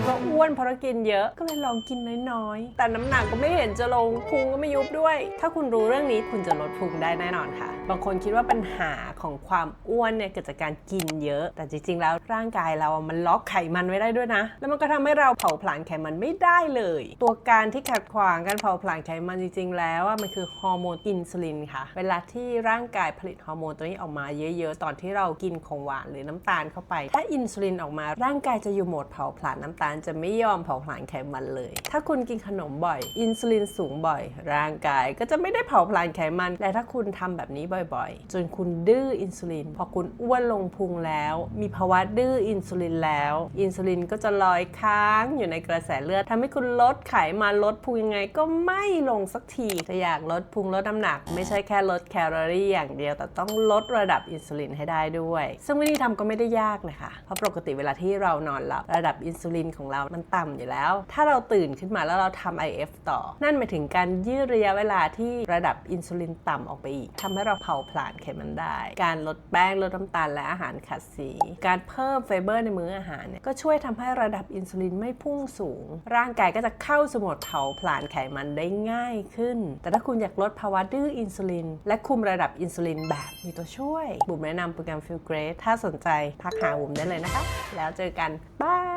ดว่าอ้วนเพราะกินเยอะก็เลยลองกินน้อยๆ แต่น้ำหนักก็ไม่เห็นจะลงพุงก็ไม่ยุบด้วย ถ้าคุณรู้เรื่องนี้คุณจะลดพุงได้แน่นอนค่ะ บางคนคิดว่าปัญหาของความอ้วนเนี่ยเกิดจากการกินเยอะ แต่จริงๆ แล้วร่างกายเรามันล็อกไขมันไว้ได้ด้วยนะ แล้วมันก็ทำให้เราเผาผลาญไขมันไม่ได้เลย ตัวการที่ขัดขวางการเผาผลาญไขมันจริง ๆ แล้วมันคือฮอร์โมนอินซูลินค่ะ เวลาที่ร่างกายผลิตฮอร์โมนตัวนี้ออกมาเยอะๆ ตอนที่เรากินของหวานหรือน้ำตาลเข้าไป ถ้าอินซูลินออกมาร่างกายจะอยู่โหมดเผาผลาญน้ำตาลจะไม่ยอมเผาผลาญไขมันเลย ถ้าคุณกินขนมบ่อย อินซูลินสูงบ่อย ร่างกายก็จะไม่ได้เผาผลาญไขมัน และถ้าคุณทำแบบนี้บ่อยๆ จนคุณดื้ออินซูลิน พอคุณอ้วนลงพุงแล้ว มีภาวะดื้ออินซูลินแล้ว อินซูลินก็จะลอยค้างอยู่ในกระแสเลือดทำให้คุณลดไขมันลดพุงยังไงก็ไม่ลงสักทีถ้าอยากลดพุงลดน้ำหนัก ไม่ใช่แค่ลดแคลอรี่อย่างเดียว แต่ต้องลดระดับอินซูลินให้ได้ด้วย ซึ่งวิธีทำก็ไม่ได้ยากเลยค่ะเพราะปกติเวลาที่เรานอนหลับระดับอินซูลินของเรามันต่ำอยู่แล้ว ถ้าเราตื่นขึ้นมาแล้วเราทำ IF ต่อ นั่นหมายถึงการยืดระยะเวลาที่ระดับอินซูลินต่ำออกไปอีกทำให้เราเผาผลาญไขมันได้ การลดแป้งลดน้ำตาลและอาหารขัดสี การเพิ่มไฟเบอร์ในมื้ออาหารเนี่ยก็ช่วยทำให้ระดับอินซูลินไม่พุ่งสูง ร่างกายก็จะเข้าสมดเผาผลาญไขมันได้ง่ายขึ้น แต่ถ้าคุณอยากลดภาวะดื้ออินซูลิน และคุมระดับอินซูลินแบบมีตัวช่วย บุ๋มแนะนำโปรแกรม Feel Great ถ้าสนใจทักหาบุ๋มได้เลยนะคะ แล้วเจอกัน บาย